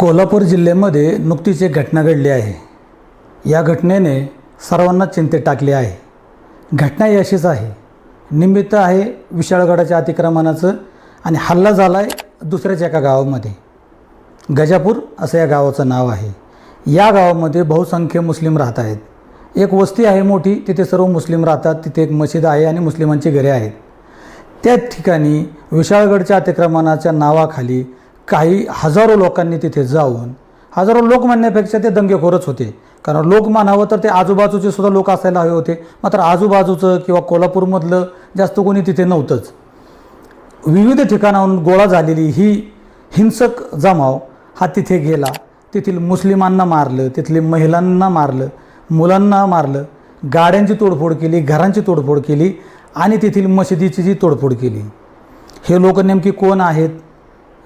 कोल्हापूर जिल्ह्यामध्ये नुकतीच एक घटना घडली आहे. या घटनेने सर्वांना चिंतेत टाकले आहे. घटना ही अशीच आहे. निमित्त आहे विशाळगडाच्या अतिक्रमणाचं आणि हल्ला झाला आहे दुसऱ्याच एका गावामध्ये. गजापूर असं या गावाचं नाव आहे. या गावामध्ये बहुसंख्य मुस्लिम राहत आहेत. एक वस्ती आहे मोठी तिथे सर्व मुस्लिम राहतात. तिथे एक मशीद आहे आणि मुस्लिमांची घरे आहेत. त्या ठिकाणी विशाळगडच्या अतिक्रमणाच्या नावाखाली काही हजारो लोकांनी तिथे जाऊन हजारो लोक म्हणण्यापेक्षा ते दंगेखोरच होते. कारण लोक म्हणावं तर ते आजूबाजूचे सुद्धा लोक असायला हवे होते. मात्र आजूबाजूचं किंवा कोल्हापूरमधलं जास्त कोणी तिथे नव्हतंच. विविध ठिकाणाहून गोळा झालेली ही हिंसक जमाव हा तिथे गेला. तेथील मुस्लिमांना मारलं तिथली महिलांना मारलं मुलांना मारलं गाड्यांची तोडफोड केली घरांची तोडफोड केली आणि तेथील मशिदीची जी तोडफोड केली. हे लोक नेमकी कोण आहेत?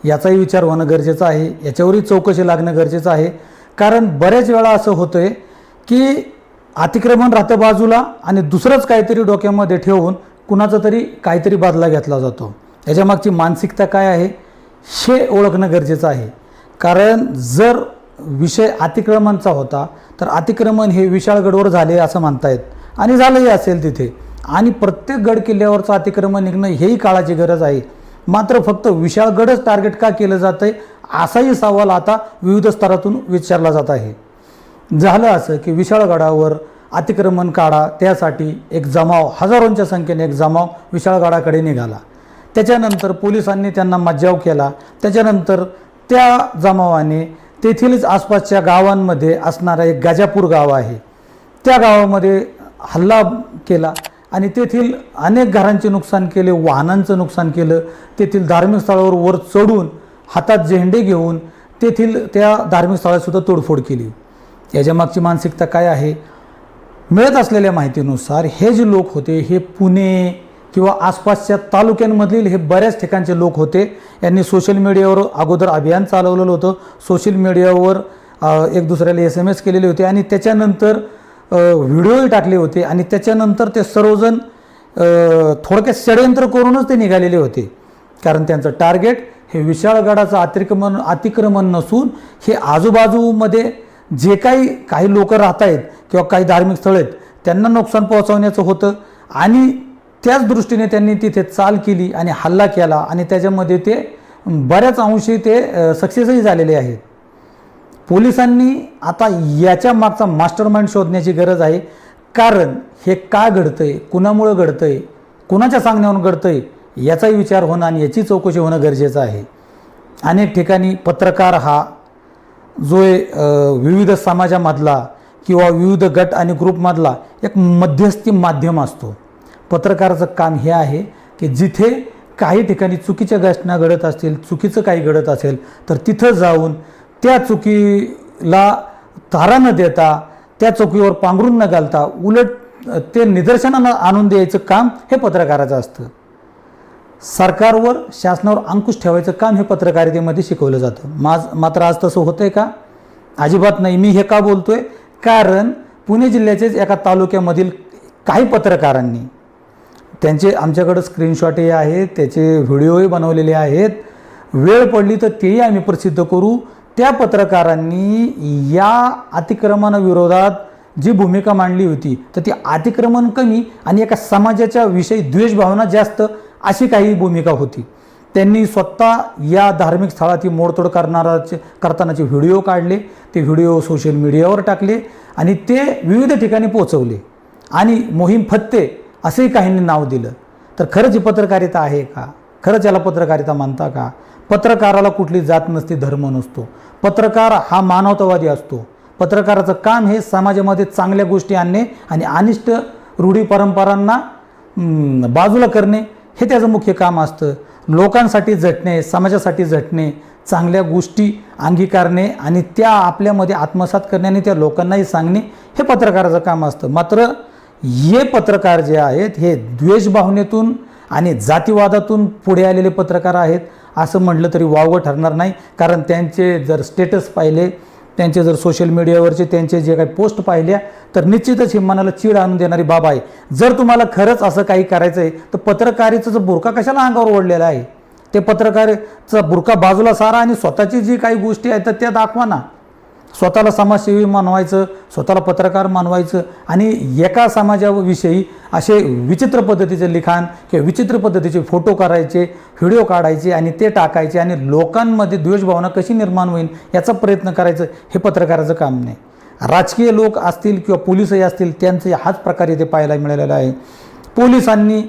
याचाही विचार होणं गरजेचं आहे. याच्यावरही चौकशी लागणं गरजेचं आहे. कारण बऱ्याच वेळा असं होतं आहे की अतिक्रमण राहतं बाजूला आणि दुसरंच काहीतरी डोक्यामध्ये ठेवून कुणाचा तरी काहीतरी बादला घेतला जातो. याच्यामागची मानसिकता काय आहे? हे ओळखणं गरजेचं आहे. कारण जर विषय अतिक्रमणचा होता तर अतिक्रमण हे विशाळगडवर झाले असं म्हणतायत. आणि झालंही असेल तिथे. आणि प्रत्येक गड किल्ल्यावरचं अतिक्रमण निघणं हेही काळाची गरज आहे. मात्र फक्त विशाळगडच टार्गेट का केलं जातं आहे असाही सवाल आता विविध स्तरातून विचारला जात आहे. झालं असं की विशाळगडावर अतिक्रमण काढा त्यासाठी एक जमाव हजारोंच्या संख्येने एक जमाव विशाळगडाकडे निघाला. त्याच्यानंतर पोलिसांनी त्यांना मज्जाव केला. त्याच्यानंतर त्या जमावाने तेथीलच आसपासच्या गावांमध्ये असणारा एक गाजापूर गाव आहे. त्या गावामध्ये हल्ला केला. आणि तेथील अनेक घरांचे नुकसान केले वाहनांचं नुकसान केलं तेथील धार्मिक स्थळावर वर चढून हातात झेंडे घेऊन तेथील त्या धार्मिक स्थळातसुद्धा तोडफोड केली. याच्या मागची मानसिकता काय आहे? मिळत असलेल्या माहितीनुसार हे जे लोक होते हे पुणे किंवा आसपासच्या तालुक्यांमधील हे बऱ्याच ठिकाणचे लोक होते. यांनी सोशल मीडियावर अगोदर अभियान चालवलेलं होतं. सोशल मीडियावर एक दुसऱ्याला एस एम एस केलेले होते आणि त्याच्यानंतर व्हिडिओही टाकले होते आणि त्याच्यानंतर ते सर्वजण थोडक्यात षडयंत्र करूनच ते निघालेले होते. कारण त्यांचं टार्गेट हे विशाळगडाचं अतिक्रमण अतिक्रमण नसून हे आजूबाजूमध्ये जे काही काही लोक राहत आहेत किंवा काही धार्मिक स्थळं आहेत त्यांना नुकसान पोहोचवण्याचं होतं आणि त्याच दृष्टीने त्यांनी तिथे चाल केली आणि हल्ला केला आणि त्याच्यामध्ये ते बऱ्याच अंशी ते सक्सेसही झालेले आहेत. पोलिसांनी आता याच्या मागचा मास्टर माइंड शोधण्याची गरज आहे. कारण हे का घडतंय? कुणामुळं घडतंय? कुणाच्या सांगण्यावरून घडतंय? याचाही विचार होणं आणि याची चौकशी होणं गरजेचं आहे. अनेक ठिकाणी पत्रकार हा जो आहे, विविध समाजामधला किंवा विविध गट आणि ग्रुपमधला एक मध्यस्थी माध्यम असतो. पत्रकाराचं काम हे आहे की जिथे काही ठिकाणी चुकीच्या घटना घडत असतील चुकीचं काही घडत असेल तर तिथं जाऊन त्या चुकीला तारा न देता त्या चुकीवर पांघरून न घालता उलट ते निदर्शनानं आणून द्यायचं काम हे पत्रकाराचं असतं. सरकारवर शासनावर अंकुश ठेवायचं काम हे पत्रकारितेमध्ये शिकवलं जातं. माज मात्र आज तसं होतं आहे का? अजिबात नाही. मी हे का बोलतो आहे कारण पुणे जिल्ह्याचेच एका तालुक्यामधील काही पत्रकारांनी त्यांचे आमच्याकडं स्क्रीनशॉटही आहेत त्याचे व्हिडिओही बनवलेले आहेत. वेळ पडली तर तेही आम्ही प्रसिद्ध करू. त्या पत्रकारांनी या अतिक्रमणाविरोधात जी भूमिका मांडली होती तर ती अतिक्रमण कमी आणि एका समाजाच्या विषयी द्वेषभावना जास्त अशी काही भूमिका होती. त्यांनी स्वतः या धार्मिक स्थळाची मोडतोड करणाराचे करतानाचे व्हिडिओ काढले ते व्हिडिओ सोशल मीडियावर टाकले आणि ते विविध ठिकाणी पोचवले आणि मोहीम फत्ते असेही काहींनी नाव दिलं. तर खरंच ही पत्रकारिता आहे का? खरंच याला पत्रकारिता मानता का? पत्रकाराला कुठली जात नसते धर्म नसतो. पत्रकार हा मानवतावादी असतो. पत्रकाराचं काम हे समाजामध्ये चांगल्या गोष्टी आणणे आणि अनिष्ट रूढी परंपरांना बाजूला करणे हे त्याचं मुख्य काम असतं. लोकांसाठी झटणे समाजासाठी झटणे चांगल्या गोष्टी अंगीकारणे आणि त्या आपल्यामध्ये आत्मसात करणे आणि त्या लोकांनाही सांगणे हे पत्रकाराचं काम असतं. मात्र हे पत्रकार जे आहेत हे द्वेषभावनेतून आणि जातीवादातून पुढे आलेले पत्रकार आहेत. असं म्हटलं तरी वावगं ठरणार नाही. कारण त्यांचे जर स्टेटस पाहिले त्यांचे जर सोशल मीडियावरचे त्यांचे जे काही पोस्ट पाहिल्या तर निश्चितच ही मनाला चीड आणून देणारी बाब आहे. जर तुम्हाला खरंच असं काही करायचं आहे तर पत्रकारितेचं बुरका कशाला अंगावर ओढलेला आहे? ते पत्रकारचा बुरका बाजूला सारा आणि स्वतःची जी काही गोष्टी आहेत तर त्या दाखवा ना. स्वतःला समाजसेवी मानवायचं स्वतःला पत्रकार मानवायचं आणि एका समाजाविषयी असे विचित्र पद्धतीचे लिखाण किंवा विचित्र पद्धतीचे फोटो करायचे व्हिडिओ काढायचे आणि ते टाकायचे आणि लोकांमध्ये द्वेषभावना कशी निर्माण होईल याचा प्रयत्न करायचं हे पत्रकाराचं काम नाही. राजकीय लोक असतील किंवा पोलिसही असतील त्यांचे हाच प्रकार इथे पाहायला मिळालेला आहे. पोलिसांनी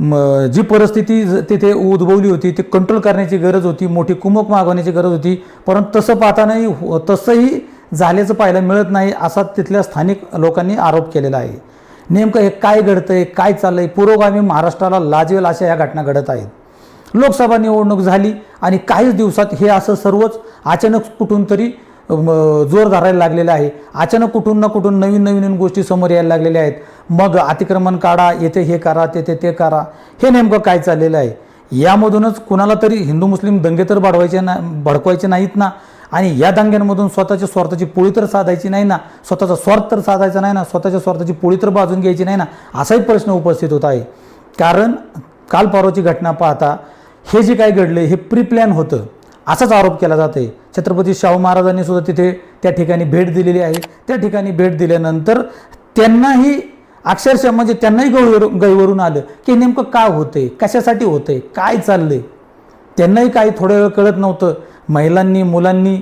म जी परिस्थिती ज- तिथे उद्भवली होती ती कंट्रोल करण्याची गरज होती मोठी कुमक मागवण्याची गरज होती परंतु तसं पाहतानाही हो- तसंही झाल्याचं पाहायला मिळत नाही असा तिथल्या स्थानिक लोकांनी आरोप केलेला आहे. नेमकं हे काय घडतं आहे काय चाललं आहे पुरोगामी महाराष्ट्राला लाजवेल अशा या घटना घडत आहेत. लोकसभा निवडणूक झाली आणि काहीच दिवसात हे असं सर्वच अचानक कुठून तरी जोर धरायला लागलेलं आहे. अचानक कुठून ना कुठून नवीन नवीन नवीन गोष्टी समोर यायला लागलेल्या आहेत. मग अतिक्रमण काढा येथे हे करा तेथे ते करा. हे नेमकं काय चाललेलं आहे? यामधूनच कुणाला तरी हिंदू मुस्लिम दंगे तर वाढवायचे ना भडकवायचे नाहीत ना. आणि या दंग्यांमधून स्वतःच्या स्वार्थाची पोळी तर साधायची नाही ना. स्वतःचा स्वार्थ तर साधायचा नाही ना. स्वतःच्या स्वार्थाची पोळी तर बाजून घ्यायची नाही ना. असाही प्रश्न उपस्थित होत आहे. कारण काल परवाची घटना पाहता हे जे काय घडले हे प्री प्लॅन होतं. असाच आरोप केला जाते छत्रपती शाहू महाराजांनी सुद्धा तिथे त्या ठिकाणी भेट दिलेली आहे. त्या ठिकाणी भेट दिल्यानंतर त्यांनाही अक्षरशः म्हणजे त्यांनाही गळीवरून गैवरून आलं की नेमकं का होतंय? कशासाठी होतंय? काय चाललंय? त्यांनाही काही थोड्या वेळ कळत नव्हतं. महिलांनी मुलांनी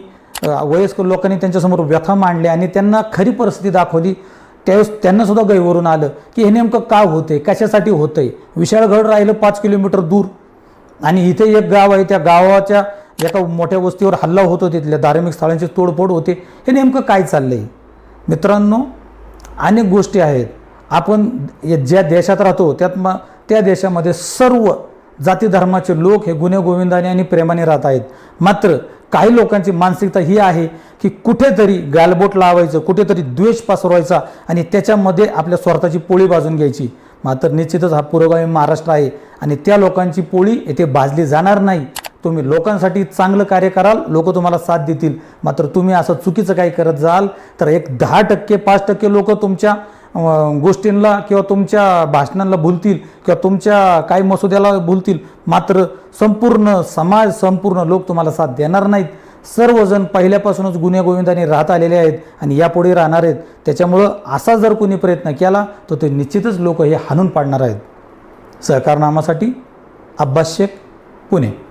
वयस्कर लोकांनी त्यांच्यासमोर व्यथा मांडल्या आणि त्यांना खरी परिस्थिती दाखवली. त्यावेळेस त्यांनासुद्धा गैवरून आलं की हे नेमकं का होतंय? कशासाठी होतंय? विशाळगड राहिलं पाच किलोमीटर दूर. आणि इथे एक गाव आहे त्या गावाच्या एका मोठ्या वस्तीवर हल्ला होतो. तिथल्या धार्मिक स्थळांची तोडफोड होते. हे नेमकं काय चाललंय? मित्रांनो अनेक गोष्टी आहेत. आपण या- ज्या देशात राहतो त्यात मग त्या देशामध्ये सर्व जाती धर्माचे लोक हे गुन्हेगोविंदाने आणि प्रेमाने राहत आहेत. मात्र काही लोकांची मानसिकता ही आहे की कुठेतरी गालबोट लावायचं कुठेतरी द्वेष पसरवायचा आणि त्याच्यामध्ये आपल्या स्वार्थाची पोळी बाजून घ्यायची. मात्र निश्चितच हा पुरोगामी महाराष्ट्र आहे आणि त्या लोकांची पोळी येथे भाजली जाणार नाही. तुम्ही लोकांसाठी चांगलं कार्य कराल लोक तुम्हाला साथ देतील. मात्र तुम्ही असं चुकीचं काही करत जाल तर एक दहा टक्के पाच टक्के लोक तुमच्या गोष्टींना किंवा तुमच्या भाषणांना भुलतील किंवा तुमच्या काही मसुद्याला भुलतील. मात्र संपूर्ण समाज संपूर्ण लोक तुम्हाला साथ देणार नाहीत. सर्वजण पहिल्यापासूनच गुन्हेगोविंदाने राहत आलेले आहेत आणि यापुढे राहणार आहेत. त्याच्यामुळं असा जर कोणी प्रयत्न केला तर ते निश्चितच लोक हे हाणून पाडणार आहेत. सहकारनामासाठी अब्बास शेख पुणे.